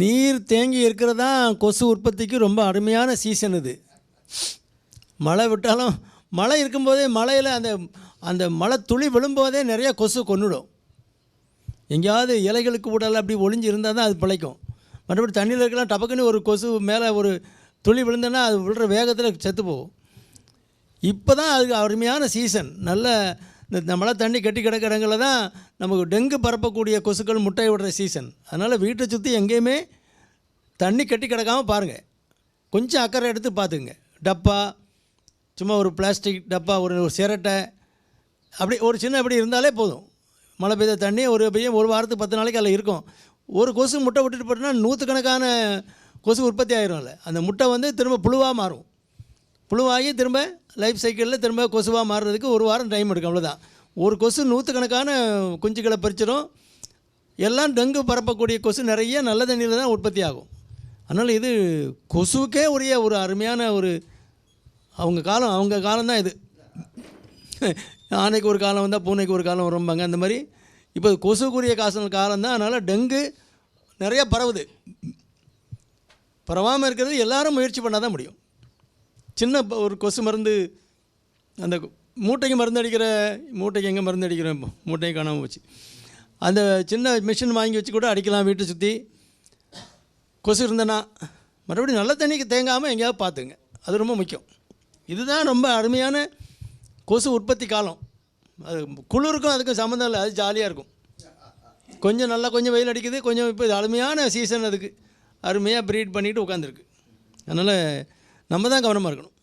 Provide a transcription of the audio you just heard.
நீர் தேங்கி இருக்கிறதா கொசு உற்பத்திக்கு ரொம்ப அருமையான சீசன் இது. மழை விட்டாலும் மழை இருக்கும்போதே மழையில் அந்த அந்த மழை துளி விழும்போதே நிறைய கொசு கொன்னுடும். எங்கேயாவது இலைகளுக்கு ஊடல அப்படி ஒளிஞ்சு இருந்தால் தான் அது பிழைக்கும். மற்றபடி தண்ணியில் இருக்கலாம் டபக்குன்னு ஒரு கொசு மேலே ஒரு துளி விழுந்தோன்னா அது விழுற வேகத்தில் செத்து போகும். இப்போ தான் அதுக்கு அருமையான சீசன் நல்ல இந்த மழை தண்ணி கட்டி கிடக்கிற இடங்களில் தான் நமக்கு டெங்கு பரப்பக்கூடிய கொசுக்கள் முட்டை விடுற சீசன் அதனால் வீட்டை சுற்றி எங்கேயுமே தண்ணி கட்டி கிடக்காமல் பாருங்கள் கொஞ்சம் அக்கறை எடுத்து பார்த்துக்குங்க. டப்பா சும்மா ஒரு பிளாஸ்டிக் டப்பா ஒரு ஒரு சிரட்டை அப்படி ஒரு சின்ன இப்படி இருந்தாலே போதும். மழை பெய்த தண்ணி ஒரு பெய்யும் ஒரு வாரத்துக்கு பத்து நாளைக்கு அதில் இருக்கும். ஒரு கொசு முட்டை விட்டுட்டு போட்டோம்னா நூற்றுக்கணக்கான கொசு உற்பத்தி ஆயிரும்ல அந்த முட்டை வந்து திரும்ப புழுவாக மாறும். புழுவாகி திரும்ப லைஃப் சைக்கிளில் திரும்ப கொசுவாக மாறுறதுக்கு ஒரு வாரம் டைம் எடுக்கும். அவ்வளோதான் ஒரு கொசு நூற்றுக்கணக்கான குஞ்சுகளை பறிச்சிடும் எல்லாம் டெங்கு பரப்பக்கூடிய கொசு நிறைய நல்ல தண்ணியில் தான் உற்பத்தி ஆகும். அதனால் இது கொசுவுக்கே உரிய ஒரு அருமையான ஒரு அவங்க காலம் அவங்க காலம்தான் இது. ஆனைக்கு ஒரு காலம் வந்தால் பூனைக்கு ஒரு காலம் வரும்பாங்க அந்த மாதிரி. இப்போ கொசுக்குரிய காசு காலம் தான் அதனால் டெங்கு நிறைய பரவுது. பரவாமல் இருக்கிறது எல்லாரும் முயற்சி பண்ணால் தான் முடியும். சின்ன ப- ஒரு கொசு மருந்து அந்த மூட்டைக்கு மருந்து அடிக்கிற மூட்டைக்கு எங்கே மருந்து அடிக்கிறோம் இப்போ மூட்டையும் காணாமல் போச்சு. அந்த சின்ன மிஷின் வாங்கி வச்சு கூட அடிக்கலாம் வீட்டை சுற்றி கொசு இருந்தனா மறுபடியும் நல்ல தண்ணிக்கு தேங்காமல் எங்கேயாவது பார்த்துங்க. அது ரொம்ப முக்கியம். இதுதான் ரொம்ப அருமையான கொசு உற்பத்தி காலம். அது குளிருக்கும் அதுக்கும் சம்மந்தம் இல்லை. அது ஜாலியாக இருக்கும். கொஞ்சம் நல்லா கொஞ்சம் வெயில் அடிக்குது கொஞ்சம் இப்போ இது அருமையான சீசன் அதுக்கு. அருமையாக ப்ரீட் பண்ணிட்டு உட்காந்துருக்கு அதனால் நம்ம தான் கவனமாக இருக்கணும்.